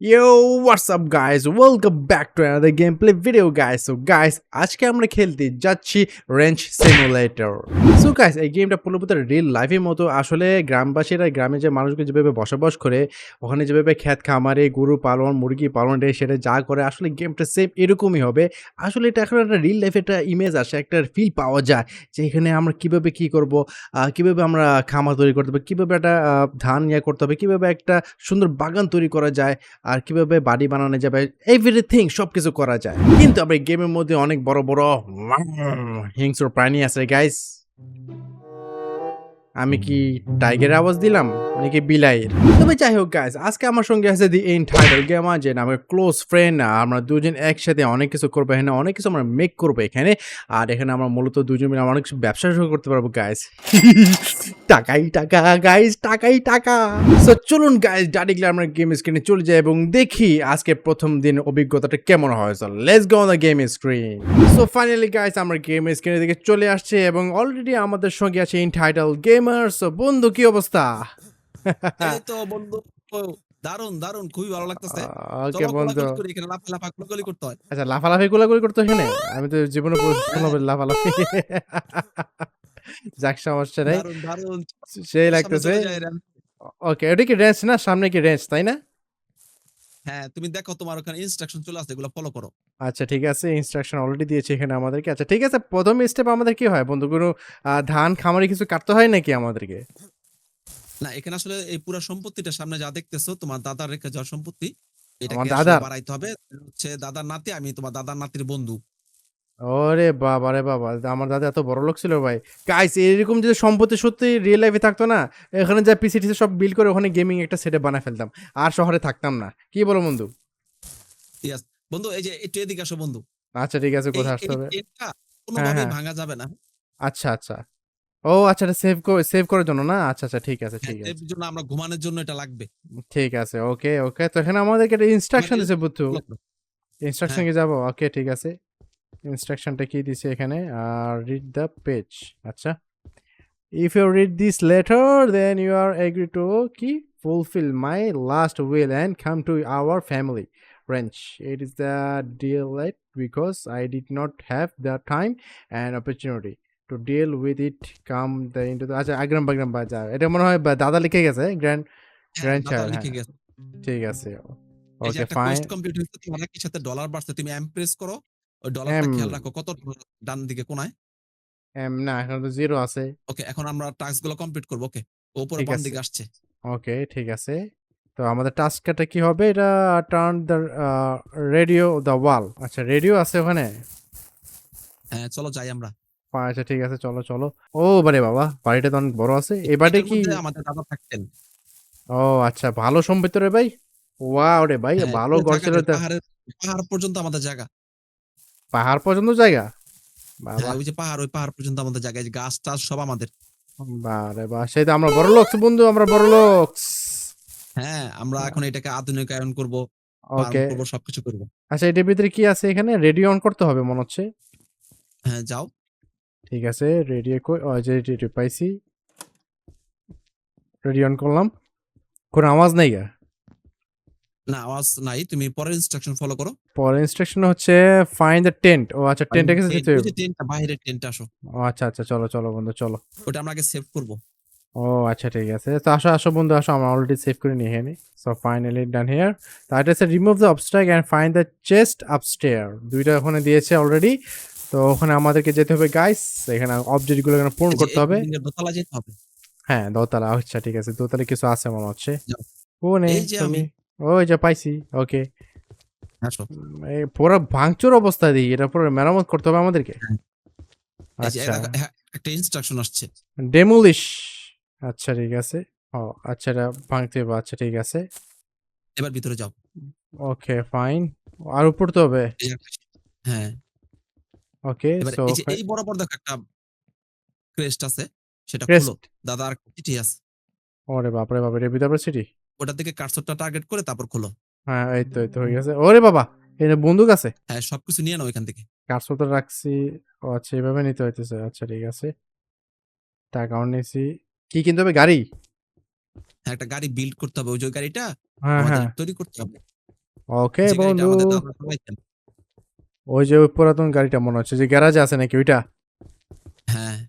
Yo, what's up guys? Welcome back to another gameplay video guys. So guys, আজকে আমরা খেলতে যাচ্ছি ranch simulator so guys এই গেমটা পুরোপুরি রিয়েল লাইফের মতো আসলে গ্রামবাসীরা গ্রামে যে মানুষগুলো যেভাবে বসবাস করে ওখানে যেভাবে ক্ষেত খামারে গরু পালন মুরগি পালন সেটা যা করে আসলে গেমটা সেম এরকমই হবে আসলে এটা এখন একটা রিয়েল লাইফে একটা ইমেজ আসে একটা ফিল পাওয়া যায় যে এখানে আমরা কীভাবে কি করব কীভাবে আমরা খামার তৈরি করতে হবে কীভাবে একটা ধান ইয়ে করতে হবে কীভাবে একটা সুন্দর বাগান তৈরি করা যায় আর কীভাবে বাড়ি বানানো যাবে এভরিথিং সব কিছু করা যায়। কিন্তু আমরা গেমের মধ্যে অনেক বড় বড়, হিংস্র প্রাণী আছে গাইস আমি কি টাইগারের আওয়াজ দিলাম? নাকি বিলাইয়ের? তবে যাই হোক গাইস আজকে আমার সঙ্গে আছে দি এন্টায়ার গেমার যে আমার ক্লোজ ফ্রেন্ড আমরা দুজন একসাথে অনেক কিছু করব এখানে, অনেক কিছু আমরা মেক করব এখানে, আর এখানে আমরা মূলত দুজন মিলে আমরা অনেক কিছু ব্যবসা শুরু করতে পারব গাইস টাকাই টাকা গাইস টাকাই টাকা। সো চলুন গাইস ডাইরেক্টলি আমরা গেম স্ক্রিনে চলে যাই এবং দেখি আজকে প্রথম দিন অভিজ্ঞতাটা কেমন হয়। So let's go on the game screen so finally guys আমরা গেম স্ক্রিনের দিকে চলে আসছে এবং অলরেডি আমাদের সঙ্গে আছে ইনটাইটেল গেমার সো বন্ধু, কি অবস্থা? এই তো বন্ধু দারুণ দারুণ খুবই ভালো লাগতেছে। ওকে বন্ধু। এখানে লাফা লাফা করতে হয়। আচ্ছা লাফালাফি গুলাগুলি করতো এখানে? আমি তো জীবনে লাফালাফি। যাক সমস্যা নেই। সেই সামনে লাগতেছে। ওকে ওটা কি রেঞ্জ না? সামনে কি রেঞ্জ তাই না? হ্যাঁ তুমি দেখো তোমার ওখানে ইনস্ট্রাকশন চলে আসছে এগুলো ফলো করো। আচ্ছা ঠিক আছে। ইনস্ট্রাকশন অলরেডি দিয়েছে এখানে আমাদেরকে। আচ্ছা ঠিক আছে প্রথম স্টেপ আমাদের কি হয় বন্ধু? কোনো ধান খামারে কিছু কাটতে হয় নাকি আমাদেরকে? না এখানে আসলে এই পুরো সম্পত্তিটা সামনে যা দেখতেছো তোমার দাদার রেখে যাওয়া সম্পত্তি এটা আমার দাদার? বাড়াইতে হবে। হচ্ছে দাদার নাতি আমি তোমার দাদার নাতির বন্ধু। ওরে বাবা রে বাবা আমার দাদা এত বড় লোক ছিল ভাই। গাইস এরকম যদি সম্পত্তি সত্যি রিয়েল লাইফে থাকতো না এখানে যা পিসি টিসি সব বিল করে ওখানে গেমিং একটা সেটে বানায় ফেলতাম। আর শহরে থাকতাম না। কি বলো বন্ধু? ইয়াস বন্ধু এই যে একটু এদিকে আসো বন্ধু। আচ্ছা ঠিক আছে কোথায় আসতে হবে? চেনটা কোনোভাবেই হ্যাঁ। ভাঙা যাবে না। আচ্ছা আচ্ছা। ও আচ্ছা এটা সেভ সেভ করার জন্য না? আচ্ছা আচ্ছা ঠিক আছে ঠিক হ্যাঁ, আছে। এর জন্য আমরা ঘুমানোর জন্য এটা লাগবে। ঠিক আছে ওকে ওকে। তো এখানে আমাদেরকে একটা ইনস্ট্রাকশন দিছে বুদ্ধু। ইনস্ট্রাকশন কি যাব? ওকে ঠিক আছে। ইনস্ট্রাকশনটা কি দিছে এখানে? আর রিড দ্য পেজ আচ্ছা। If you read this letter then you are agree to কি? Fulfil my last will and come to our family ranch it is the deal light because I did not have the time and opportunity to deal with it come the into আচ্ছা আগ্রাম Bagram বাজার এটা মনে হয় দাদা লিখে গেছে grand grand. গেছে। ঠিক আছে ওকে ফাইন কমপ্লিট হয়েছে তোমার একই সাথে ডলার বাড়ছে তুমি এম প্রেস করো ওই ডলারটা খেয়াল রাখো কত ডান দিকে কোনায়? এম না এখন তো জিরো আছে। ওকে এখন আমরা টাস্কগুলো কমপ্লিট করব ওকে উপরে বাম দিকে আসছে। ওকে ঠিক আছে। তো আমাদের টাস্কটা কি হবে? এটা turn the radio the wall আচ্ছা রেডিও আছে ওখানে? হ্যাঁ চলো যাই আমরা। আচ্ছা ঠিক আছে চলো চলো। ও বারে বাবা বাড়িটা তো অনেক বড় আছে। এই বাড়িটা কি? আমাদের দাদা থাকতেন। ও আচ্ছা ভালো সম্পত্তি রে ভাই? ওয়াও রে ভাই হ্যাঁ, ভালো ঘর ছিল পাহাড় পর্যন্ত আমাদের জায়গা। পাহাড় পর্যন্ত জায়গা? বাবা। হ্যাঁ ওই যে পাহাড় ওই পাহাড় পর্যন্ত আমাদের জায়গা এই গাছ টাছ সব আমাদের। বারে বা সেই তো আমরা বড় লোক বন্ধু আমরা বড় লোক হ্যাঁ আমরা এখন এটাকে আধুনিকায়ন করব ওকে। করব সবকিছু করব। আচ্ছা এটার ভিতরে কি আছে এখানে? রেডিও অন করতে হবে মনে হচ্ছে। হ্যাঁ যাও। ঠিক আছে রেডিও যে রেডিও পাইছি। রেডিও অন করলাম। কোনো আওয়াজ নাই গা? না আওয়াজ নাই তুমি পরের ইনস্ট্রাকশন ফলো করো। পরের ইনস্ট্রাকশন হচ্ছে ফাইন্ড দ্য টেন্ট ও আচ্ছা টেন্টের কাছে যেতে হবে। টেন্টটা বাইরের টেন্ট আসো। ও আচ্ছা আচ্ছা চলো চলো বন্ধু চলো। ওটা আমরা আগে সেভ করব। ও আচ্ছা ঠিক আছে। তো আসো আসো বন্ধু আসো আমরা অলরেডি সেভ করে নিয়ে এখানে সো ফাইনালি ডান হিয়ার তো এটা হচ্ছে remove the obstruct and find the chest upstairs দুইটা ওখানে দিয়েছে অলরেডি তো ওখানে আমাদেরকে যেতে হবে গাইস এখানে অবজেক্টগুলো এখানে পূরণ করতে হবে। দোতলা যেতে হবে। হ্যাঁ দোতলা। আচ্ছা ঠিক আছে। দোতলা কিছু আছে মনে হচ্ছে নেই এই যে আমি। ওই যে পাইছি। ওকে। এই পুরো ভাঙচুর অবস্থা দিই এটা পুরো মেরামত করতে হবে আমাদেরকে। হ্যাঁ। আচ্ছা। একটা ইনস্ট্রাকশন আসছে। ডেমোলিশ আচ্ছা ঠিক আছে। ও আচ্ছা এটা ভাঙতে হবে। আচ্ছা ঠিক আছে। এবার ভিতরে যাও। ওকে ফাইন আর উপর তো হবে। হ্যাঁ। ওকে এবার সো এই যে এই বরাবর দেখো একটা ক্রেস্ট আছে সেটা? খুলো। দাদা আর চিঠি আছে। ওরে বাপরে বাপরে রে বিদার সিটি ওটার দিকে কার্সরটা টার্গেট করে তারপর খোলো। হ্যাঁ এই তো এই তো হয়ে গেছে। ওরে বাবা এটা বন্দুক আছে? হ্যাঁ সবকিছু নিয়ে নাও এখান থেকে। তো রাখছি। ও আচ্ছা এইভাবে নিতে হইতেছে। আচ্ছা ঠিক আছে। টাকাও নিয়েছি। কি কিনতে হবে? গাড়ি? হ্যাঁ একটা গাড়ি বিল্ড করতে হবে। ওই যে গাড়িটা হ্যাঁ আমাদের হ্যাঁ। তৈরি করতে হবে। ওকে বন্ধু। ওই যে ওই পুরাতন গাড়িটা মনে হচ্ছে যে গ্যারাজে আছে নাকি ওইটা? হ্যাঁ।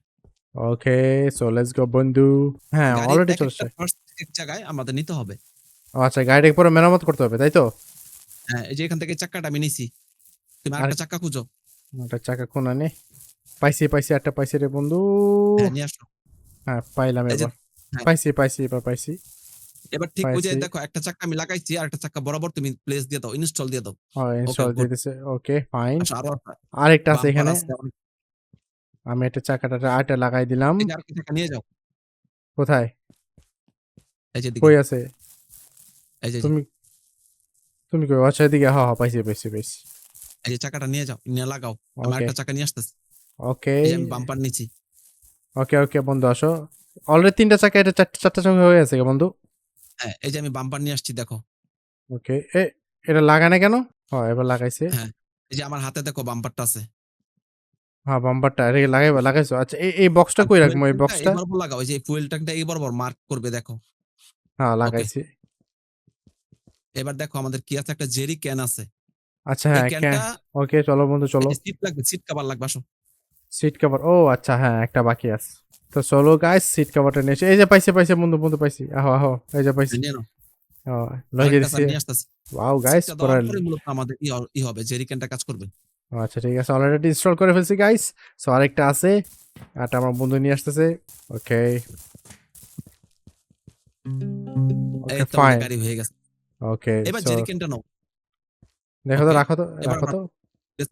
ওকে সো লেটস গো বন্ধু। হ্যাঁ অলরেডি চলছে। একটা এক জায়গায় আমাদের নিতে হবে। আচ্ছা গাড়িটাকে পুরো মেরামত করতে হবে তাই তো? হ্যাঁ এই যে এখান থেকে চাকাটা আমি নিছি। তুমি আর- আরেকটা চাক্কা খুঁজো। ওটা চাকা কোনা নে পাইছি পাইছি একটা পাইছি রে বন্ধু। হ্যাঁ হ্যাঁ পাইলাম এবার। হ্যাঁ। পাইছি পাইছি এবার পাইছি। এবার ঠিক যে দেখো একটা চাকা আমি লাগাইছি আর একটা চাকা বরাবর তুমি প্লেস দিয়ে দাও ইনস্টল দিয়ে দাও। ইনস্টল. দিয়ে দিছে। ওকে ফাইন আরও একটা। আরেকটা আছে এখানে। আমি একটা চাকাটা আটা লাগাই দিলাম। আরেকটা নিয়ে যাও। কোথায়? এই যে দিকে, কই আছে? এই যে তুমি তুমি কই? আচ্ছা এদিকে হ্যাঁ হ্যাঁ পাইছি পাইছি পাইছি। এই যে চাকাটা নিয়ে যাও নিয়ে লাগাও। আমি ওকে আরেকটা চাকা নিয়ে আসতেছি। ওকে আমি বাম্পার নিছি। ওকে ওকে বন্ধু আসো। অলরেডি তিনটা চাকা এটা চারটা চারটা চাকা হয়ে গেছে বন্ধু। হ্যাঁ এই যে আমি বাম্পার নিয়ে আসছি দেখো। ওকে এ এটা লাগানে কেন? হ্যাঁ এবার লাগাইছে। এই যে আমার হাতে দেখো বাম্পারটা আছে। হ্যাঁ বাম্পারটা লাগাইবা লাগাইছো? আচ্ছা এই এই বক্সটা কই রাখব এই বক্সটা এই বরাবর লাগাও এই যে ফুয়েল ট্যাঙ্কটা এই বরাবর মার্ক করবে দেখো। হ্যাঁ লাগাইছি। এবার দেখো আমাদের কি আছে একটা জেরি ক্যান আছে। আচ্ছা এই হ্যাঁ ক্যানটা ওকে চলো বন্ধু চলো। সিট লাগবে সিট কভার লাগবে আসো। সিট কভার ও আচ্ছা হ্যাঁ একটা বাকি আছে। তো চলো গাইস সিট কভারটা নিয়ে এই যে পাইছে পাইছে বন্ধু বন্ধু পাইছি। আহো আহো এই যে পাইছি। ওয়াও গাইস আমাদের ই হবে কাজ করবে। আচ্ছা ঠিক আছে অলরেডি ইনস্টল করে ফেলছি গাইস সো আরেকটা আছে। আরটা আমার বন্ধু নিয়ে আসতেছে। ওকে এই তো গাড়ি হয়ে গেছে। ওকে এবার নাও। দেখো তো রাখো তো রাখো তো।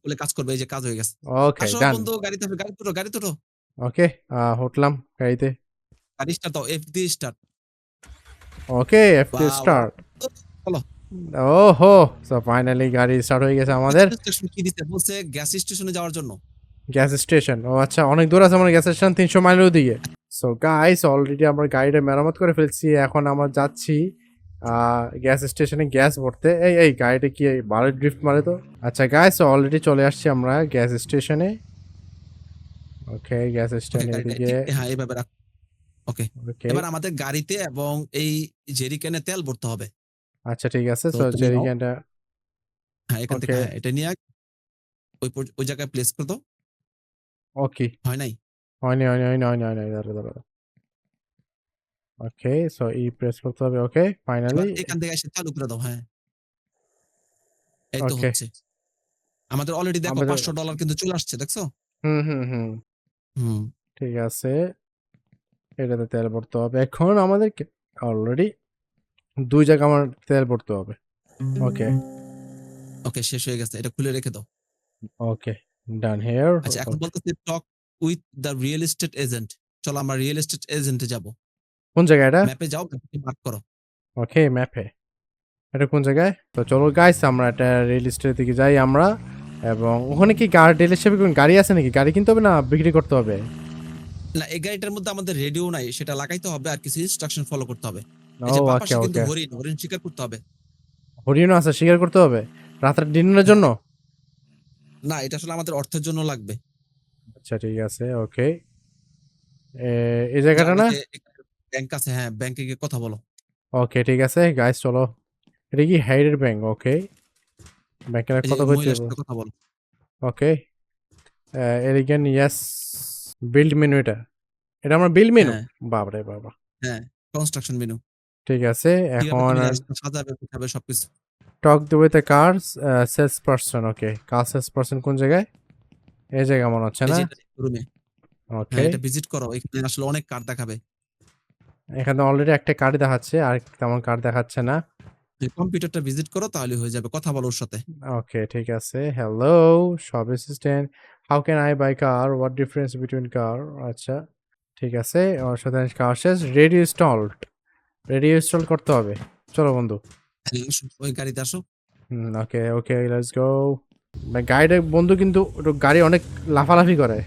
করলে কাজ করবে এই যে কাজ হয়ে গেছে। ওকে ডান বন্ধু গাড়িতে আসো, গাড়ি তোটো গাড়ি তোটো ওকে উঠলাম গাড়িতে গাড়ি স্টার্ট দাও এফ দিয়ে স্টার্ট ওকে এফটি Wow. স্টার্ট চলো। ওহো সো ফাইনালি গাড়ি স্টার্ট হয়ে গেছে আমাদের। কি দিতে বলছে গ্যাস স্টেশনে যাওয়ার জন্য। গ্যাস স্টেশন ও আচ্ছা অনেক দূর আছে আমার গ্যাস স্টেশন তিনশো মাইলের দিকে সো গাইস অলরেডি আমরা গাড়িটা মেরামত করে ফেলছি। এখন আমরা যাচ্ছি গ্যাস স্টেশনে গ্যাস ভরতে। এই এই গাড়িটা কি ভালো ড্রিফট মারে তো? আচ্ছা গাইস অলরেডি চলে আসছি আমরা গ্যাস স্টেশনে ওকে গ্যাস এদিকে হ্যাঁ এইভাবে রাখ ওকে এবার আমাদের গাড়িতে এবং এই জেরি ক্যানে তেল ভরতে হবে। আচ্ছা ঠিক আছে তো তুমি হ্যাঁ এখান থেকে হ্যাঁ, এটা নিয়ে ওই ওই জায়গায় প্লেস করে দাও। ওকে হয় নাই? হয়নি হয়নি হয়নি হয়নি হয়নি দাঁড়া দাঁড়া ওকে সো ই প্রেস করতে হবে ওকে ফাইনালি এখান থেকে এসে চালু করে দাও হ্যাঁ। এই তো হচ্ছে। আমাদের অলরেডি দেখো আমাদের- পাঁচশো ডলার কিন্তু চলে আসছে দেখছ? হুম হুম হুম। হুম। ঠিক আছে এটাতে তেল ভরতে হবে। এখন আমাদেরকে অলরেডি দুই জায়গা আমার তেল ভরতে হবে। ওকে। ওকে শেষ হয়ে গেছে। এটা খুলে রেখে দাও। ওকে ডান হেয়ার আচ্ছা এখন বলতেছি talk with the real estate agent চলো আমরা রিয়েল এস্টেট এজেন্টে যাব। কোন জায়গা এটা? ম্যাপে যাও মার্ক করো। ওকে ম্যাপে এটা কোন জায়গায়? তো চলো গাইস আমরা এটা রিয়েল স্টেশনের দিকে যাই আমরা। এবং ওখানে কি গাড়ি ডিলারশিপে কোন গাড়ি আছে নাকি? গাড়ি কিনতে হবে না বিক্রি করতে হবে? না এই গাড়িটার মধ্যে আমাদের রেডিও নাই সেটা লাগাইতে হবে আর কিছু ইনস্ট্রাকশন ফলো করতে হবে। ও ওকে কিন্তু ওকে হরিণ হরিণ শিকার করতে হবে। হরিণও আছে শিকার করতে হবে? রাতের ডিনারের জন্য? না এটা আসলে আমাদের অর্থের জন্য লাগবে। আচ্ছা ঠিক আছে ওকে এই জায়গাটা না? ব্যাংক আছে হ্যাঁ ব্যাংকে গিয়ে কথা বলো। ওকে ঠিক আছে গাইস চলো। এটা কি হাইডের ব্যাংক ওকে কত কথা বলো। ওকে ইয়েস বিল্ড মেনু এটা। এটা আমার বিল্ড মেনু হ্যাঁ। বাবরে বাবা। হ্যাঁ কনস্ট্রাকশন মেনু ঠিক আছে এখন সাজাবে সবকিছু। Talk the car sales person okay car sales person কোন জায়গায়? এই জায়গা মনে হচ্ছে না? রুমে ওকে হ্যাঁ এটা ভিজিট করো। এখানে আসলে অনেক কার্ড দেখাবে। এখানে অলরেডি একটা কার্ড দেখাচ্ছে আর তেমন কার্ড দেখাচ্ছে না। কম্পিউটারটা ভিজিট করো তাহলে হয়ে যাবে। কথা বলো ওর সাথে। ওকে ঠিক আছে। Hello shop assistant how can I buy car what difference between car আচ্ছা ঠিক আছে। ওর সাথে কার শেষ। রেডিও ইনস্টলড রেডিও ইনস্টল করতে হবে। চলো বন্ধু। ওই গাড়িতে আসো। ওকে ওকে লেটস গো গাড়ির বন্ধু কিন্তু গাড়ি অনেক লাফালাফি করে।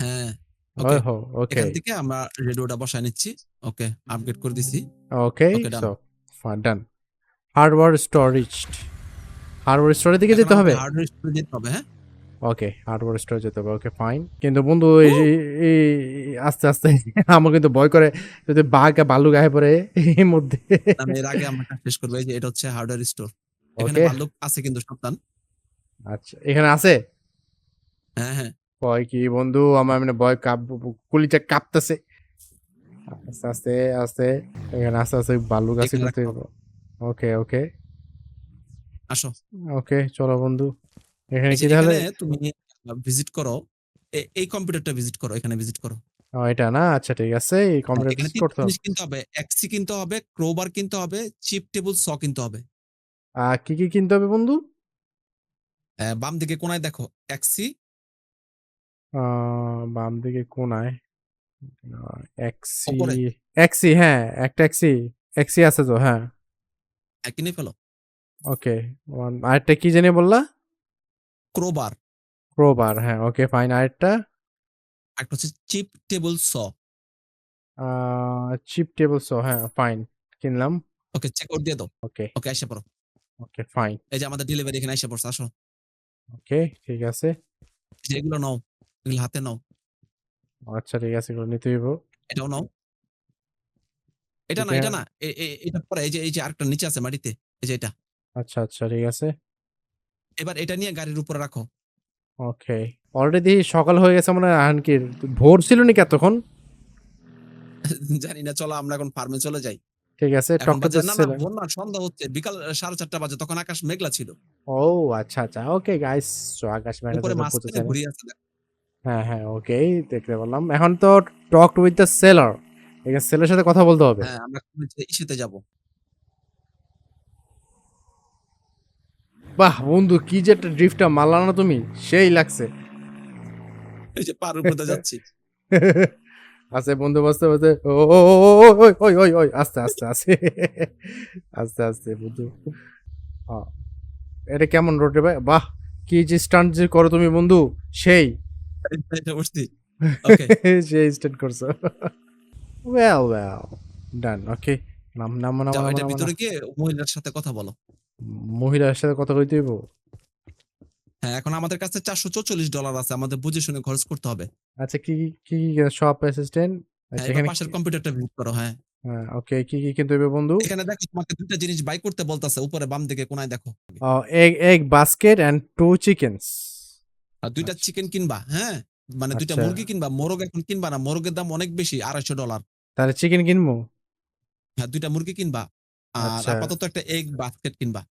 হ্যাঁ ওকে ওকে এখান থেকে আমরা রেডিওটা বসায় নিচ্ছি। ওকে আপগ্রেড করে দিছি। Okay. So done hardware storage hardware স্টোরের দিকে যেতে হবে? হার্ডওয়্যার স্টোরে যেতে হবে হ্যাঁ? ওকে হার্ডওয়্যার স্টোরে যেতে হবে ওকে ফাইন কিন্তু বন্ধু এই আস্তে আস্তে আমার কিন্তু ভয় করে যদি বাঘ বালু গায়ে পড়ে এই মধ্যে আমি এর আগে আমরা শেষ করব এই যে এটা হচ্ছে হার্ডওয়্যার স্টোর এখানে ওকে ভাল্লুক আছে কিন্তু সাবধান। আচ্ছা এখানে আছে? হ্যাঁ হ্যাঁ। ভয় কি বন্ধু আমার মানে ভয় কাপ কুলিটা কাঁপতেছে। আস্তে আস্তে আস্তে। এখানে আস্তে আস্তে বালু গাছে করতে ওকে ওকে। আসো। ওকে চলো বন্ধু। এখানে কি তাহলে? তুমি ভিজিট করো। এই কম্পিউটারটা ভিজিট করো এখানে ভিজিট করো। ও, এটা না? আচ্ছা ঠিক আছে। এই কম্পিউটার এখানে তিনটা করতে হবে। কিনতে হবে। এক্সি কিনতে হবে ক্রোবার কিনতে হবে চিপ টেবিল স কিনতে হবে। আর কি কি কিনতে হবে বন্ধু? বাম দিকে কোনায় দেখো এক্সি বাম দিকে কোনায়। এক্সি। এক্সি হ্যাঁ একটা এক্সি এক্সি আছে তো হ্যাঁ। কিনে ফেলো। ওকে আরেকটা কি জানি বললা? ক্রোবার। ক্রোবার হ্যাঁ ওকে ফাইন আরেকটা? একটা হচ্ছে cheap table saw. Cheap table so হ্যাঁ ফাইন কিনলাম। ওকে চেক আউট দিয়ে দাও। ওকে। ওকে এসে পড়ো। Okay fine. এই যে আমাদের ডেলিভারি এখানে এসে পড়ছে আসো। ওকে ঠিক আছে। এগুলো নাও এগুলো হাতে নাও। আচ্ছা ঠিক আছে এগুলো নিতে হইব। এটাও নাও। এটা না এটা- না এটা পরে এই যে এই যে আরেকটা নিচে আছে মাটিতে এই যে এটা। আচ্ছা আচ্ছা ঠিক আছে। এবার এটা নিয়ে গাড়ির উপরে রাখো। ওকে। অলরেডি সকাল হয়ে গেছে মানে কি ভোর ছিল নাকি এতক্ষণ? জানি না চলো আমরা এখন ফার্মে চলে যাই। ঠিক আছে সন্ধ্যা হচ্ছে বিকাল সাড়ে চারটা বাজে তখন আকাশ মেঘলা ছিল। ও আচ্ছা আচ্ছা ওকে গাইস আকাশ ঘুরিয়ে আছে দেখো। হ্যাঁ হ্যাঁ ওকেই দেখতে পারলাম এখন তো টক উইথ দ্য সেলার এখানে সেলের সাথে কথা বলতে হবে। হ্যাঁ আমরা যাব। বাহ বন্ধু কি যে একটা ড্রিফটটা মারলা না তুমি সেই লাগছে। এই যে পার উপরে যাচ্ছি। আছে বন্ধু বসতে বসতে ও ওই ওই ওই ওই আস্তে আস্তে আস্তে। আস্তে আস্তে বন্ধু। এটা কেমন রোড ভাই? বাহ কি যে স্টান্ট যে করো তুমি বন্ধু সেই। এটা বসছি ওকে সেই স্টান্ট করছ। ওয়েল ওয়েল ডান ওকে নাম নাম নাম যাও এটা ভিতরে গিয়ে মহিলার সাথে কথা বলো। মহিলার সাথে কথা কইতে হইব? হ্যাঁ এখন আমাদের কাছে চারশো চৌচল্লিশ ডলার আছে আমাদের বুঝে শুনে খরচ করতে হবে। আচ্ছা কি কি কি কি শপ অ্যাসিস্ট্যান্ট হ্যাঁ, আচ্ছা এবার এখানে পাশের কম্পিউটারটা ভিজিট করো হ্যাঁ। হ্যাঁ ওকে কি কি কিনতে বন্ধু? এখানে দেখো তোমাকে জিনিস বাই করতে বলতাছে উপরে বাম দিকে কোনায় দেখো। Egg egg basket and two chickens দুইটা আচ্ছা। চিকেন কিনবা হ্যাঁ? মানে দুইটা আচ্ছা। মুরগি কিনবা মোরগ এখন কিনবা না মোরগের দাম অনেক বেশি আড়াইশো ডলার। তাহলে চিকেন কিনবো? হ্যাঁ দুইটা মুরগি কিনবা। আর আচ্ছা। আপাতত একটা এগ বাস্কেট কিনবা।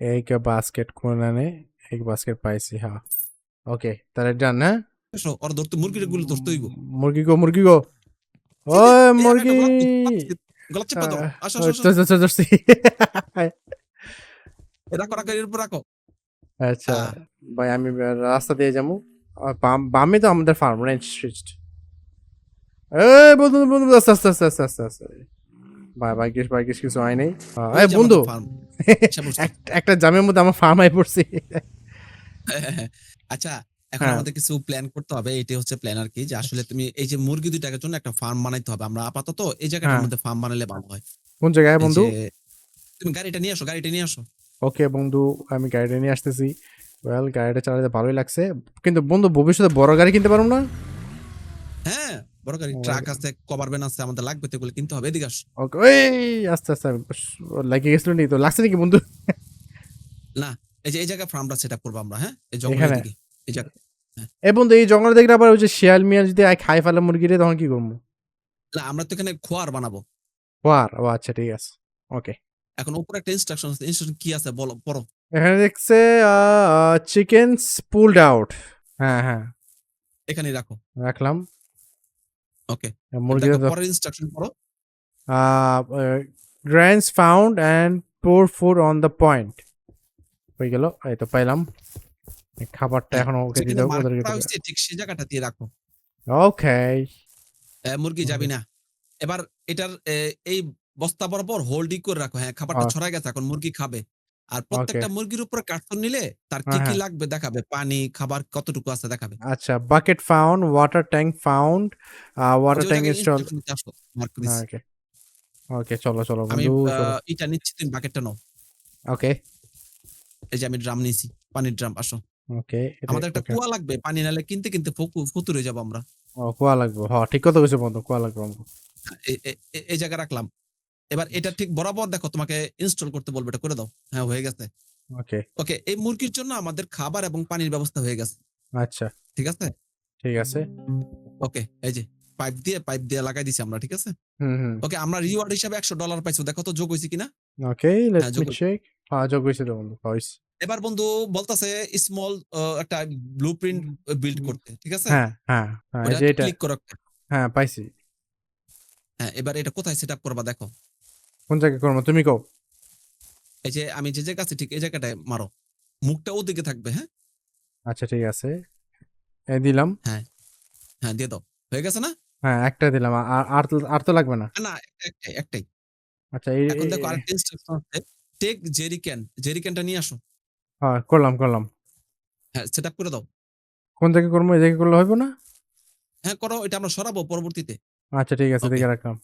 এগ বাস্কেট কোনানে এগ বাস্কেট পাইছি হ্যাঁ ওকে তাহলে ডান হ্যাঁ? ওর ধরতে মুরগিরগুলো ধরতে হইব। মুরগি গো মুরগি গো। ওই মুরগি। গলা চেপা দাও। আসো আসো, রাখো রাখো এর উপর রাখো। আচ্ছা ভাই আমি রাস্তা দিয়ে যাব। আর বাম- তো আমাদের ফার্ম রেঞ্জ স্ট্রিট এই বন্ধু বন্ধু আস্তে আস্তে আস্তে আস্তে আস্তে আস্তে। ভাই ভাই কিছু কিছু হয় নাই। এই বন্ধু। এক- একটা জামের মধ্যে আমার ফার্ম আই পড়ছি। আচ্ছা এখন হ্যাঁ। আমাদের কিছু প্ল্যান করতে হবে। এটাই হচ্ছে প্ল্যান আর কি যে আসলে তুমি এই যে মুরগি দুইটার জন্য একটা ফার্ম বানাইতে হবে। আমরা আপাতত এই জায়গাটার হ্যাঁ। মধ্যে ফার্ম বানালে ভালো হয়। কোন জায়গায় বন্ধু? তুমি গাড়িটা নিয়ে আসো গাড়িটা নিয়ে আসো। ওকে বন্ধু আমি গাড়িটা নিয়ে আসতেছি। ওয়েল গাড়িটা চালাতে ভালোই লাগছে। কিন্তু বন্ধু ভবিষ্যতে বড় গাড়ি কিনতে পারব না? হ্যাঁ বড় গাড়ি ট্রাক আছে কভার ভ্যান আছে আমাদের লাগবে তো এগুলো কিনতে হবে এদিকে আসো। ওকে ওই আস্তে আস্তে আমি লাগিয়ে গেছিল নি তো? লাগছে নাকি বন্ধু? না এই যে এই জায়গায় ফার্মটা সেট আপ করব আমরা হ্যাঁ? এই জঙ্গলের দিকে এই জায়গা এ বন্ধু এই জঙ্গলে দেখলে আবার ওই যে শিয়াল মিয়াল যদি আয় খাই ফেলে মুরগিরে তখন কি করব? না আমরা তো এখানে খোয়ার বানাবো। খোয়ার? ও আচ্ছা ঠিক আছে। ওকে। এখন উপরে একটা ইনস্ট্রাকশন আছে ইনস্ট্রাকশন কি আছে বলো পড়ো। এখানে দেখছে চিকেন পুলড আউট হ্যাঁ হ্যাঁ। এখানে রাখো। রাখলাম। ওকে পরের ইনস্ট্রাকশন পড়ো। Grounds found and pour food on the point হয়ে গেল এই তো পাইলাম। খাবারটা এখন ওকে দিতে হবে ওদেরকে ঠিক সেই জায়গাটা দিয়ে রাখো। ওকে মুরগি যাবি না। এবার এটার এই বস্তা বরাবর হোল্ডিং করে রাখো। হ্যাঁ খাবারটা আহ। ছড়াই গেছে এখন মুরগি খাবে। আর প্রত্যেকটা মুরগির উপরে কার্টন নিলে তার কি হ্যাঁ, কি হ্যাঁ। লাগবে দেখাবে? পানি খাবার কতটুকু আছে দেখাবে? আচ্ছা bucket found water tank found water tank install. Okay okay চলো চলো বন্ধু এটা নিচ্ছি তুমি বাকেটটা নাও। ওকে এই যে আমি ড্রাম নিয়েছি পানির ড্রাম আসো। ওকে আমাদের একটা কুয়া লাগবে পানি নালে কিনতে কিনতে ফকু- ফতুরে যাব আমরা। ও কুয়া লাগবে হ্যাঁ ঠিক কথা কইছো বন্ধু কুয়া লাগবে এই জায়গা রাখলাম। এবার এটা ঠিক বরাবর দেখো তোমাকে ইনস্টল করতে বলবে এটা করে দাও। হ্যাঁ হয়ে গেছে। ওকে ওকে এই মুরগির জন্য আমাদের খাবার এবং পানির ব্যবস্থা হয়ে গেছে। আচ্ছা। ঠিক আছে? ঠিক আছে। ওকে এই যে পাইপ দিয়ে পাইপ দিয়ে লাগাই দিছি আমরা ঠিক আছে? হুম হুম। ওকে আমরা রিওয়ার্ড হিসাবে একশো ডলার পাইছো। দেখো তো যোগ হয়েছে কিনা? ওকে লেটস মি চেক হ্যাঁ যোগ হয়েছে তো বন্ধু হয়েছে এবার বন্ধু বলতাছে স্মল একটা ব্লু প্রিন্ট বিল্ড করতে ঠিক আছে? হ্যাঁ হ্যাঁ হ্যাঁ এই যে এটা ক্লিক করো হ্যাঁ পাইছি। হ্যাঁ এবার এটা কোথায় সেট আপ করবা দেখো। কোন জায়গায় করব? তুমি কও। এই যে আমি যে জায়গা আছে ঠিক এই জায়গাটায় মারো। মুখটা ওদিকে থাকবে হ্যাঁ? আচ্ছা ঠিক আছে। এই দিলাম। হ্যাঁ। হ্যাঁ দিয়ে দাও। হয়ে গেছে না? হ্যাঁ একটা দিলাম। আর আর তো আর তো লাগবে না? না একটাই একটাই। আচ্ছা এই এখন দেখো আরেকটা ইনস্ট্রাকশন আছে। টেক জেরিক্যান জেরিক্যানটা নিয়ে আসো। হ্যাঁ করলাম করলাম। হ্যাঁ সেট আপ করে দাও। কোন জায়গায় করব? এই জায়গায় করলে হইব না? হ্যাঁ করো এটা আমরা সরাবো পরবর্তীতে। আচ্ছা ঠিক আছে দেখে রাখলাম।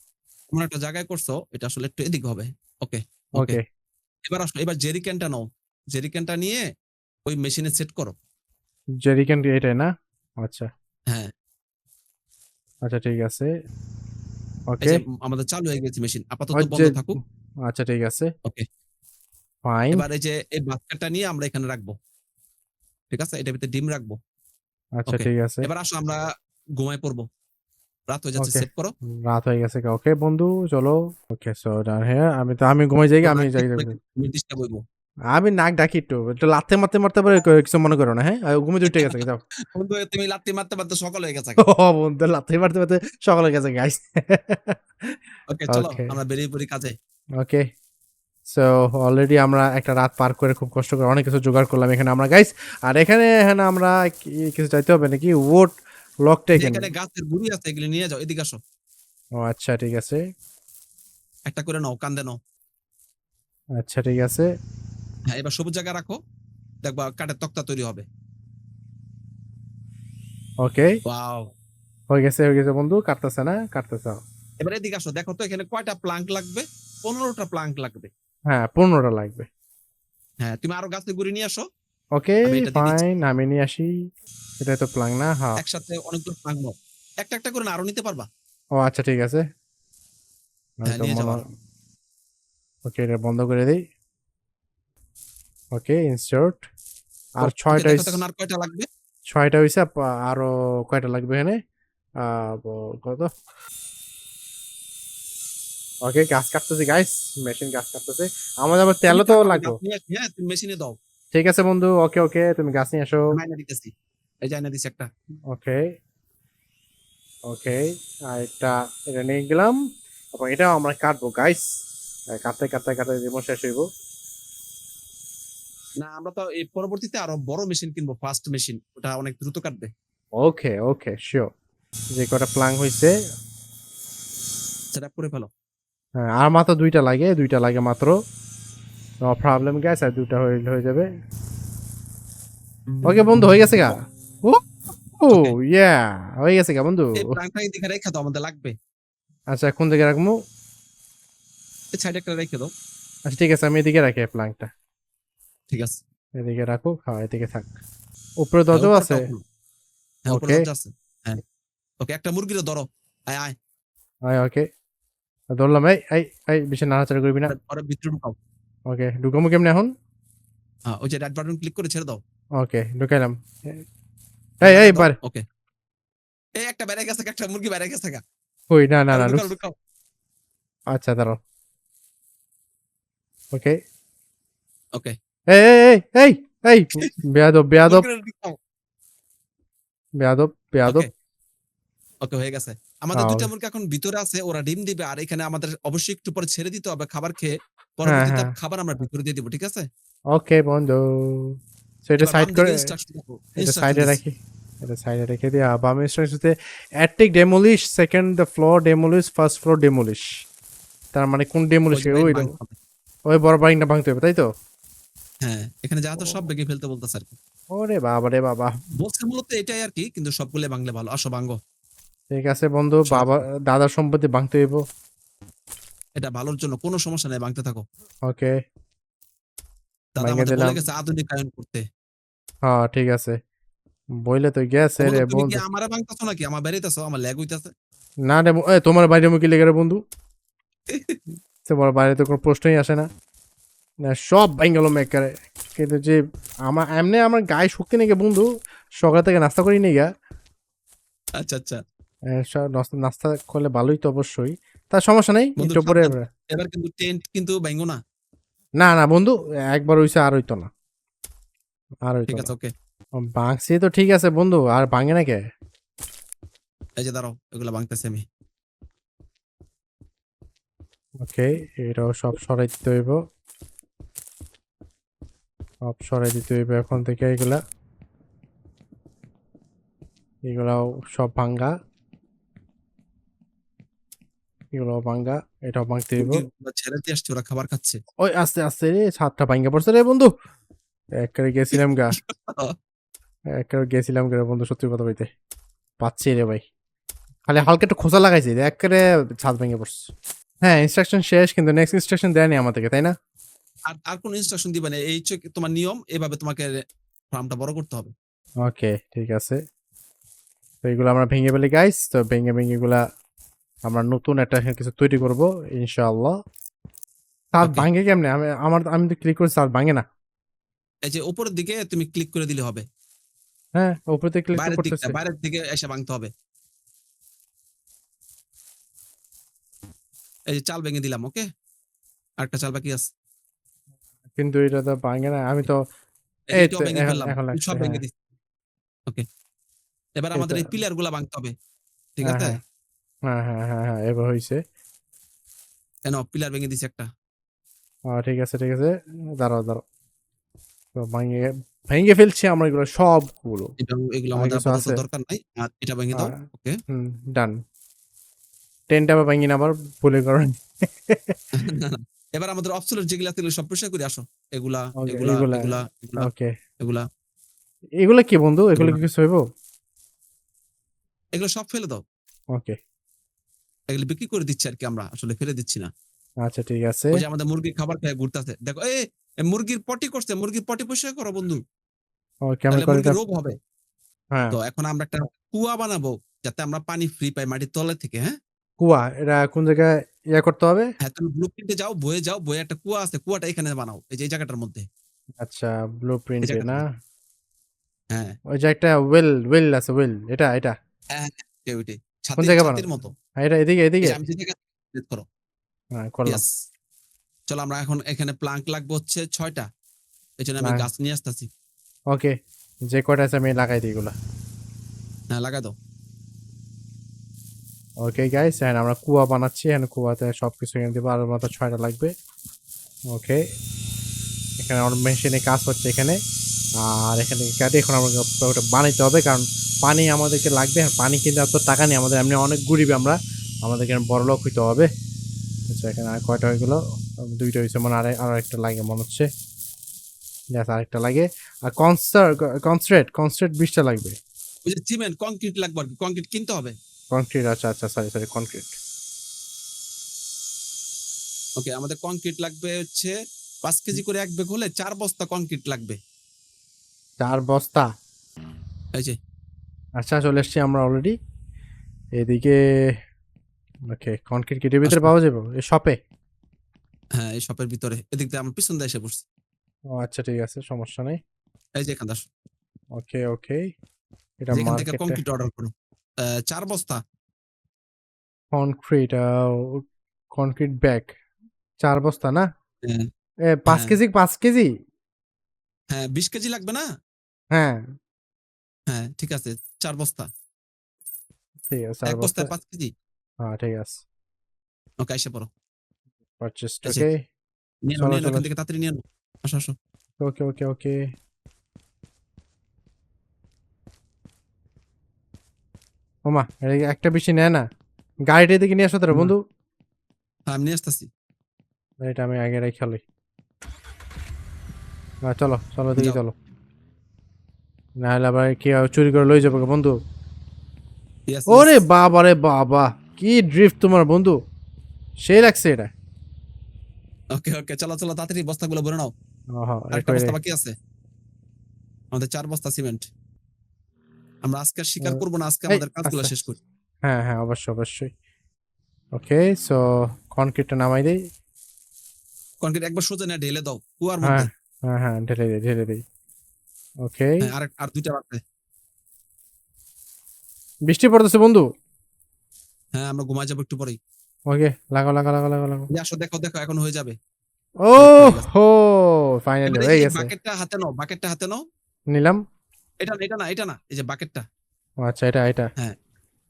তোমরা একটা জায়গায় করছ এটা আসলে একটু এদিক হবে। ওকে ওকে এবার আসো এবার জেরিক্যানটা নাও। জেরিক্যানটা নিয়ে ওই মেশিনে সেট করো। জেরিকেন এটাই না? আচ্ছা। হ্যাঁ। আচ্ছা ঠিক আছে। ওকে আমাদের চালু হয়ে গেছে মেশিন আপাতত ওই বন্ধ থাকুক। আচ্ছা ঠিক আছে। ওকে ফাইন এবার এই যে এই বাস্কেটটা নিয়ে আমরা এখানে রাখব। ঠিক আছে? এটার ভিতরে ডিম রাখব। আচ্ছা. ঠিক আছে। এবার আসো আমরা ঘুমায় পড়ব। রাত হয়ে যাচ্ছে. সেট করো। রাত হয়ে গেছে ওকে বন্ধু চলো। ওকে সো ডান হ্যাঁ আমি তো আমি ঘুমাই যাই আমি যাই তুমি ডিস্টার্ব হইবো আমি নাক ডাকি একটু একটু লাতে মারতে মারতে পারে কিছু মনে করো না হ্যাঁ? ঘুমে উঠে গেছে যাও। বন্ধু তুমি লাত্তি মারতে মারতে সকাল হয়ে গেছে। ও বন্ধু লাতে মারতে মারতে সকালে গেছে গাইস ওকে চলো. আমরা বেরিয়ে পড়ি কাজে। ওকে সো অলরেডি আমরা একটা রাত পার করে খুব কষ্ট করে অনেক কিছু জোগাড় করলাম এখানে আমরা গাইস আর এখানে এখানে আমরা কিছু চাইতে হবে নাকি? ওট লকটা এখানে। এখানে গাছের গুড়ি আছে এগুলি নিয়ে যাও এদিকে আসো। ও আচ্ছা ঠিক আছে। একটা করে নাও কান্দে নাও। আচ্ছা ঠিক আছে। হ্যাঁ এবার সবুজ জায়গা রাখো। দেখবা কাঠের তক্তা তৈরি হবে। ওকে। ওয়াও। হয়ে গেছে হয়ে গেছে বন্ধু কাটতেছে না? কাটতেছে। এবার এদিকে আসো দেখো তো এখানে কয়টা প্লাঙ্ক লাগবে? পনেরোটা প্লাঙ্ক লাগবে। হ্যাঁ পনেরোটা লাগবে। হ্যাঁ তুমি আরও গাছের গুড়ি নিয়ে আসো। ওকে ফাইন আমি নিয়ে আসি। এটা তো প্লাং না হ্যাঁ একসাথে অনেকগুলো প্লাঙ্ক নাও। একটা একটা করে আরও নিতে পারবা? ও আচ্ছা ঠিক আছে। হ্যাঁ, ওকে এটা বন্ধ করে দিই। ওকে ইনসার্ট আর ছয়টা হইছে- আর কয়টা লাগবে? ছয়টা হয়েছে আরও কয়টা লাগবে এখানে? কত? ওকে গাছ কাটতেছে গাইস মেশিন গাছ কাটতেছে। আমাদের আবার তেলও তো লাগবে। হ্যাঁ মেশিনে দাও। ঠিক আছে বন্ধু ওকে ওকে তুমি গাছ নিয়ে আসো। দিতেছি। এই যে আইনা দিছি একটা। ওকে ওকে আর এটা এটা নিয়ে গেলাম। এবং এটাও আমরা কাটবো গাইস কাটতে কাটতে কাটতে জীবন শেষ হইব। না আমরা তো এই পরবর্তীতে আরও বড় মেশিন কিনবো ফাস্ট মেশিন ওটা অনেক দ্রুত কাটবে। ওকে ওকে শিওর যে কটা প্লাং হইছে। সেটা করে ফেলো। হ্যাঁ, আর মাত্র দুইটা লাগে দুইটা লাগে মাত্র। নো প্রবলেম গ্যাস আর দুইটা হয়ে হয়ে যাবে। ওকে বন্ধু হয়ে গেছে গা। ও ও ইয়া হয়ে গেছে গা বন্ধু। প্লাঙ্কটা এদিকে রেখে দাও আমাদের লাগবে। আচ্ছা কোন দিকে রাখব। এই সাইডে একটা রেখে দাও। আচ্ছা ঠিক আছে আমি এদিকে রাখি প্লাংটা ঠিক আছে। এদিকে রাখো হ্যাঁ এদিকে থাক। উপরে দরজাও হ্যাঁ, আছে? খুলো। হ্যাঁ আছে। হ্যাঁ। ওকে একটা মুরগিরও ধরো। আয় আয়। হ্যাঁ ওকে ধরলাম এই এই এই বেশি নাড়াচাড়া করবি না। ভিতরে ঢুকাও। ওকে ঢুকামো কেমনে এখন হ্যাঁ ওই যে রেড বাটন ক্লিক করে ছেড়ে দাও ওকে ঢুকাইলাম এই এই বার ওকে এই একটা বেড়ে গেছে একটা মুরগি বেড়ে গেছে ওই না না না ঢুকাও, আচ্ছা দাঁড়াও ওকে ওকে এই এই এই এই এই বেয়াদব বেয়াদব। বেয়াদব বেয়াদব ওকে হয়ে গেছে আমাদের দুইটা মুরগি এখন ভিতরে আছে ওরা ডিম দিবে আর এখানে আমাদের অবশ্যই একটু পরে ছেড়ে দিতে হবে খাবার খেয়ে পরবর্তীতে হ্যাঁ। খাবার আমরা ভিতরে দিয়ে দিব ঠিক আছে? ওকে বন্ধু। সো এটা সাইড করে এটা সাইডে রাখি। এটা সাইডে রেখে ইনস্ট্রাকশনতে attic demolish second the floor demolish first floor demolish তার মানে কোন ডেমোলিশ ওই ওই। বড় বাড়িটা ভাঙতে হবে তাই তো? হ্যাঁ এখানে যা তো সব ভেঙে ফেলতে বলতেছে আর কি। ওরে বাবা রে বাবা। বলছে মূলত এটাই আর কি কিন্তু সবগুলো বাংলা ভালো। আসো বাঙ্গো ঠিক আছে বন্ধু বাবা দাদার সম্পত্তি ভাঙতে হইব। এটা ভালোর জন্য কোনো সমস্যা নেই বাংতে থাকো। ওকে। দাদা আমাদের বলে। গেছে আধুনিকায়ন করতে। হ্যাঁ ঠিক আছে। বইলে তো গেছে রে বলো, তুমি কি বন্ধু। আমারে বাংতাছো নাকি? আমার বেরিতেছো আমার ল্যাগ হইতাছে। না রে এ, তোমার বাইরে মুখে লেগে রে বন্ধু। তোমার বাইরে তো কোনো প্রশ্নই আসে না। না সব ভাঙ গেল মেকারে কিন্তু যে আমার এমনি আমার গায়ে শক্তি নেই বন্ধু। সকাল থেকে নাস্তা করি নেই গা। আচ্ছা আচ্ছা। নাস্তা করলে ভালোই তো অবশ্যই। তার সমস্যা নেই পরে এবার। কিন্তু টেন্ট কিন্তু ভাঙো না। না না বন্ধু একবার হইছে আর হইতো না। আর হইতো ঠিক আছে ওকে ভাঙছি তো ঠিক আছে বন্ধু আর ভাঙে না কে? এই যে দাঁড়াও এগুলা ভাঙতেছি আমি। ওকে এটাও সব সরাই দিতে হইব। সব সরাই দিতে হইব এখন থেকে এগুলা। এগুলাও সব ভাঙ্গা। এগুলাও ভাঙ্গা এটাও ভাঙতে হইব। ছেড়ে দিয়ে আসছে ওরা খাবার খাচ্ছে। ওই আস্তে আস্তে রে ছাদটা ভাঙ্গা পড়ছে রে বন্ধু। একবারে গেছিলাম গা। একবারে গেছিলাম গা বন্ধু সত্যি কথা বলতে। পাচ্ছি রে ভাই। খালি হালকা একটু খোঁচা লাগাইছি একবারে ছাদ ভেঙে পড়ছে। হ্যাঁ ইনস্ট্রাকশন শেষ কিন্তু নেক্সট ইনস্ট্রাকশন দেয়নি আমাদেরকে তাই না? আর আর কোন ইনস্ট্রাকশন দিবে না। এই হচ্ছে তোমার নিয়ম এভাবে তোমাকে ফার্মটা বড় করতে হবে। ওকে ঠিক আছে। তো এগুলো আমরা ভেঙে ফেলি গাইস তো ভেঙে ভেঙে এগুলা আমরা নতুন একটা কিছু তৈরি করব ইনশাআল্লাহ। Okay. ভাঙে কেমনে? আমি আমার আমি তো ক্লিক করে তার ভাঙে না। এই যে উপরের দিকে তুমি ক্লিক করে দিলে হবে। হ্যাঁ উপরে থেকে ক্লিক করতেছে। বাইরের দিকে এসে ভাঙতে হবে। এই যে চাল ভেঙে দিলাম ওকে আরেকটা চাল বাকি আছে। কিন্তু এটা তো ভাঙে না আমি তো এই তো, ভেঙে ফেললাম সব ভেঙে হ্যাঁ। দিচ্ছি। ওকে এবার আমাদের এই পিলারগুলা ভাঙতে হবে। ঠিক হ্যাঁ, আছে? হ্যাঁ হ্যাঁ হ্যাঁ হ্যাঁ এবার হয়েছে কেন? পিলার ভেঙে দিছি একটা। ঠিক আছে ঠিক আছে। দাঁড়াও দাঁড়াও। তো ভাঙে ভেঙে ফেলছি আমরা এগুলো সবগুলো। এগুলো আমাদের আপাতত দরকার নাই। আর এটা ভেঙে দাও ওকে। হুম ডান। টেনটা আবার ভাঙি না আবার ভুলে করেন। এবার আমাদের অপসলের যেগুলা ছিল সব পরিষ্কার করে আসো। এগুলা এগুলা এগুলা- এগুলা এগুলা এগুলা। কি বন্ধু? এগুলো কি কিছু হইব? এগুলো সব ফেলে দাও। ওকে এগুলো বিক্রি করে দিচ্ছি আর কি আমরা আসলে ফেলে দিচ্ছি না। আচ্ছা ঠিক আছে। ওই যে আমাদের মুরগির খাবার খেয়ে ঘুরতেছে। দেখো এই এ মুরগির পটি করছে মুরগির পটি পরিষ্কার করো বন্ধু। আমরা তাহলে করে রোগ হবে। হ্যাঁ। তো এখন আমরা একটা কুয়া বানাবো যাতে আমরা পানি ফ্রি পাই মাটির তলে থেকে হ্যাঁ? কুয়া এটা কোন জায়গায় ইয়া করতে হবে? হ্যাঁ তুমি ব্লু প্রিন্টে যাও বয়ে যাও বয়ে একটা কুয়া আছে কুয়াটা এখানে বানাও এই যে এই জায়গাটার মধ্যে। আচ্ছা ব্লু প্রিন্টে না? হ্যাঁ। ওই যে একটা ওয়েল ওয়েল আছে ওয়েল এটা এটা? হ্যাঁ ওইটাই। কোন মতো। হ্যাঁ, এটা এদিকে এদিকে। আমি যে জায়গায় delete করো। হ্যাঁ করলাম। চলো আমরা এখন এখানে প্লাঙ্ক লাগবে হচ্ছে ছয়টা। এই জন্য আমি গাছ নিয়ে আসতেছি। ওকে যে কয়টা আছে আমি লাগাই দিই এগুলা। হ্যাঁ লাগা দাও। ওকে গাইস এখানে আমরা কুয়া বানাচ্ছি। এখানে কুয়াতে সব কিছু এনে দেবো আর মাত্র ছয়টা লাগবে। ওকে এখানে আমার মেশিনে কাজ হচ্ছে এখানে। আর এখানে গাড়ি এখন ওটা বানাইতে হবে কারণ পানি আমাদেরকে লাগবে আর পানি কিন্তু এত টাকা নেই আমাদের এমনি অনেক গরিব আমরা আমাদেরকে বড় লোক হইতে হবে। আচ্ছা এখানে আর কয়টা হয়ে গেলো দুইটা হয়েছে মানে আর আর একটা লাগে মনে হচ্ছে। Yes, আরেকটা লাগে। আর কনস্টার কনস্ট্রেট কনস্ট্রেট বিশটা লাগবে। ওই যে সিমেন্ট কংক্রিট লাগবে আর কংক্রিট কিনতে হবে? কনক্রিট আচ্ছা আচ্ছা সরি সরি কনক্রিট ওকে আমাদের কংক্রিট লাগবে হচ্ছে পাঁচ কেজি করে এক বেগ হলে চার বস্তা কংক্রিট লাগবে। চার বস্তা? এই যে। আচ্ছা চলে এসছি আমরা অলরেডি এদিকে ওকে কনক্রিট কিটের ভিতরে পাওয়া যাবে? এই শপে হ্যাঁ এই শপের ভিতরে। এদিক দিয়ে আমার পিছন দিয়ে এসে পড়ছে। ও আচ্ছা ঠিক আছে সমস্যা নেই। এই যে এখান ওকে ওকে। এটা যেখান থেকে মার্কেটে কংক্রিট অর্ডার করো। চার বস্তা। কনক্রিট কনক্রিট ব্যাগ চার বস্তা না? হ্যাঁ, এ পাঁচ হ্যাঁ। কেজি পাঁচ কেজি? হ্যাঁ বিশ কেজি লাগবে না? হ্যাঁ। হ্যাঁ ঠিক আছে চার বস্তা। ঠিক আছে এক বস্তায় পাঁচ কেজি। হ্যাঁ ঠিক আছে। ওকে এসে পড়ো। পারচেস ওকে নিয়ে নাও এখান থেকে তাড়াতাড়ি নিয়ে নাও। আসো আসো। ওকে ওকে ওকে ওমা একটা বেশি নেয় না। গাড়িটা এদিকে নিয়ে আসো তারা বন্ধু। হ্যাঁ আমি নিয়ে আসতেছি। এটা আমি আগে রাই খেলি হ্যাঁ চলো চলো দিকে চলো। না হলে আবার কি চুরি করে লই যাব বন্ধু? ওরে. বাবা রে বাবা কি ড্রিফট তোমার বন্ধু? সেই লাগছে এটা। ওকে ওকে চলো চলো তাড়াতাড়ি বস্তাগুলো ভরে নাও। আরেকটা বস্তা বাকি আছে। আমাদের চার বস্তা সিমেন্ট আমরা আজকে স্বীকার ও, করব না আজকে আমাদের কাজগুলো শেষ করি। হ্যাঁ হ্যাঁ অবশ্যই অবশ্যই। ওকে সো কনক্রিটটা নামাই দেই। কনক্রিট একবার সোজা না ঢেলে দাও কুয়ার হ্যাঁ মধ্যে হ্যাঁ হ্যাঁ ঢেলে দিই ঢেলে দিই। ওকে হ্যাঁ আর আর দুইটা বাড়তে বৃষ্টি পড়তেছে বন্ধু? হ্যাঁ আমরা ঘুমায় যাব একটু পরেই। ওকে লাগাও লাগাও লাগাও লাগাও লাগাও আসো দেখো দেখো এখন হয়ে যাবে। ও হো ফাইনালি হয়ে গেছে। বাকেটটা হাতে নাও বাকেটটা হাতে নাও। নিলাম। এটা না এটা না এটা না এই যে বাকেটটা ও আচ্ছা এটা এটা।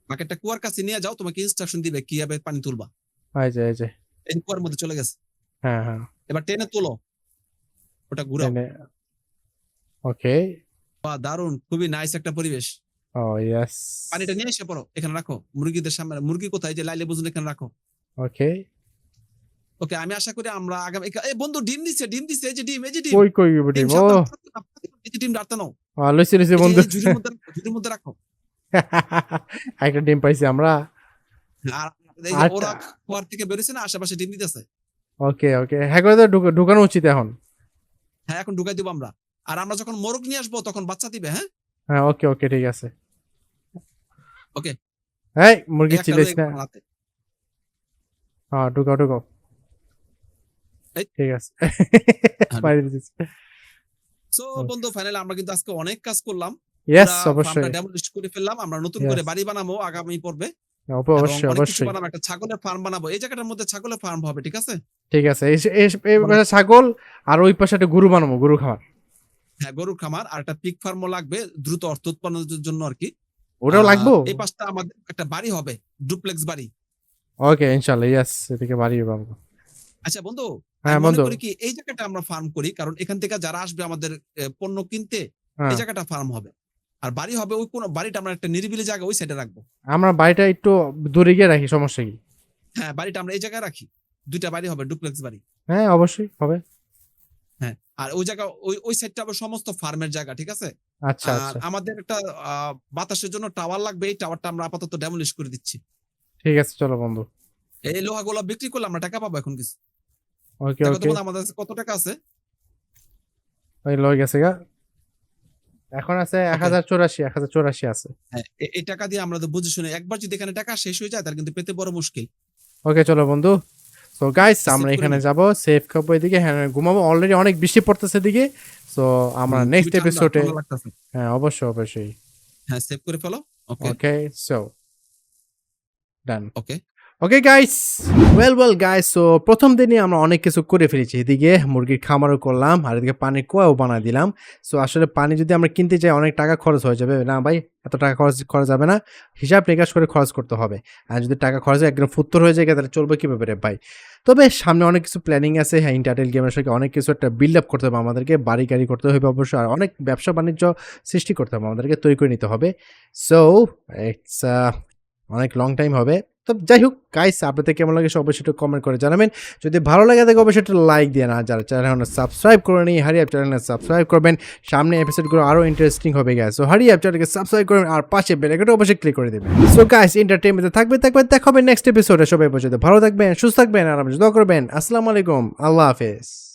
বাকেটটা কুয়ার কাছে নিয়ে যাও তোমাকে ইনস্ট্রাকশন দিবে কীভাবে পানি তুলবা। এই যে এই যে। এই কুয়ার মধ্যে চলে গেছে। হ্যাঁ হ্যাঁ। এবার টেনে তোলো। ওটা ঘুরাও। ওকে। বাহ দারুণ খুবই নাইস একটা পরিবেশ। ও ইয়েস পানিটা নিয়ে এসে পড়ো এখানে রাখো। মুরগিদের সামনে মুরগি কোথায়? যে লাইলে বুঝুন এখানে রাখো। ওকে। ওকে আমি আশা করি আমরা আগামী এই বন্ধু ডিম দিছে ডিম দিছে এই যে ডিম এই যে ডিম। কই কই ডিম? ও। এই যে ডিম রাখতে নাও। লইছি এই বন্ধু। ঝুড়ির মধ্যে ঝুড়ির মধ্যে রাখো। একটা ডিম পাইছি আমরা। আর এই যে আচ্ছা। ওরা থেকে বেরোছে না আশেপাশে ডিম দিতেছে। ওকে ওকে। হ্যাঁ করে ঢুকানো উচিত এখন। হ্যাঁ এখন ঢুকাই দিব আমরা। আর আমরা যখন মোরগ নিয়ে আসব তখন বাচ্চা দিবে হ্যাঁ? হ্যাঁ ওকে ওকে ঠিক আছে। ওকে। এই মুরগি চিলিস না। হ্যাঁ ঢুকাও ঢুকাও। ঠিক আছে। হ্যাঁ, সো বন্ধু ফাইনালি আমরা কিন্তু আজকে অনেক কাজ করলাম। ইয়েস অবশ্যই। আমরা ডেমোলিশ করে ফেললাম। আমরা নতুন করে বাড়ি বানাবো আগামী পর্বে। অবশ্যই অবশ্যই। বানাবো একটা ছাগলের ফার্ম বানাবো। এই জায়গাটার মধ্যে ছাগলের ফার্ম হবে ঠিক আছে? ঠিক আছে। এই এই- এই ছাগল আর ওই পাশে একটা গরু বানাবো গরু খাওয়ার হ্যাঁ গরুর খামার আর একটা পিক ফার্মও লাগবে দ্রুত অর্থ উৎপাদনের জন্য আর কি। ওটাও লাগবো? এই পাশটা আমাদের একটা বাড়ি হবে ডুপ্লেক্স বাড়ি। ওকে ইনশাল্লাহ ইয়েস এদিকে বাড়িয়ে পাবো। আচ্ছা বন্ধু হ্যাঁ বন্ধু। কি এই জায়গাটা আমরা ফার্ম করি কারণ এখান থেকে যারা আসবে আমাদের পণ্য কিনতে হ্যাঁ। এই জায়গাটা ফার্ম হবে। আর বাড়ি হবে ওই কোন বাড়িটা আমরা একটা নিরিবিলি জায়গা ওই সাইডে রাখব। আমরা বাড়িটা একটু দূরে গিয়ে রাখি সমস্যা কি? হ্যাঁ বাড়িটা আমরা এই জায়গায় রাখি। দুইটা বাড়ি হবে ডুপ্লেক্স বাড়ি। হ্যাঁ অবশ্যই হবে। হ্যাঁ। আর ওই জায়গা ওই ওই সাইডটা আবার সমস্ত ফার্মের জায়গা ঠিক আছে? আচ্ছা আর আচ্ছা। আমাদের একটা বাতাসের জন্য টাওয়ার লাগবে এই টাওয়ারটা আমরা আপাতত ডেমোলিশ করে দিচ্ছি। ঠিক আছে চলো বন্ধু। এই লোহাগুলো বিক্রি করলে আমরা টাকা পাবো এখন কিছু। ওকে ওকে আমাদের কাছে কত টাকা আছে? ওই লয়ে গেছে গা। এখন আছে এক হাজার চৌরাশি এক হাজার চৌরাশি আছে। হ্যাঁ এই টাকা দিয়ে আমরা তো বুঝে শুনে একবার যদি এখানে টাকা শেষ হয়ে যায় তাহলে কিন্তু পেতে বড় মুশকিল। ওকে চলো বন্ধু। সো গাইস আমরা এখানে। যাব সেফ খাব এদিকে হ্যাঁ ঘুমাবো। অলরেডি অনেক বৃষ্টি পড়তেছে এদিকে। সো আমরা নেক্সট এপিসোডে হ্যাঁ অবশ্যই অবশ্যই। হ্যাঁ সেভ করে ফেলো। Okay okay so done okay okay guys well well guys so প্রথম দিনই আমরা অনেক কিছু করে ফেলেছি। এদিকে মুরগির খামারও করলাম, আর এদিকে পানির কুয়াও বানাই দিলাম। সো আসলে পানি যদি আমরা কিনতে চাই অনেক টাকা খরচ হয়ে যাবে। না ভাই, এত টাকা খরচ করা যাবে না। হিসাব নিকাশ করে খরচ করতে হবে। আর যদি টাকা খরচ একদম ফুত্তর হয়ে যায়, তাহলে চলবে কীভাবে রে ভাই? তবে সামনে অনেক কিছু প্ল্যানিং আছে। হ্যাঁ ইন্টারটেল গেমের সঙ্গে অনেক কিছু একটা বিল্ড আপ করতে হবে আমাদেরকে। বাড়ি গাড়ি করতে হবে অবশ্যই, আর অনেক ব্যবসা বাণিজ্য সৃষ্টি করতে হবে আমাদেরকে, তৈরি করে নিতে হবে। সো ইটস অনেক লং টাইম হবে। তো যাই হোক গাইস আপনাদের কেমন লাগে সে অবশ্যই একটু কমেন্ট করে জানাবেন। যদি ভালো লাগে থাকে, অবশ্যই একটু লাইক দিয়ে না, যারা চ্যানেল সাবস্ক্রাইব করে নিই হারি অ্যাপ চ্যানেলে সাবস্ক্রাইব করবেন। সামনে এপিসোডগুলো আরও ইন্টারেস্টিং হবে গাইস সো হারি অ্যাপ চ্যানেলকে সাবস্ক্রাইব করবেন আর পাশে বেলাইকনটা অবশ্যই ক্লিক করে দেবেন। সো গাইস এন্টারটেনমেন্টে থাকবে থাকবে দেখা হবে নেক্সট এপিসোডে সবাই পর্যন্ত ভালো থাকবেন, সুস্থ থাকবেন আর আপনি করবেন। আসসালামু আলাইকুম। আল্লাহ হাফেজ।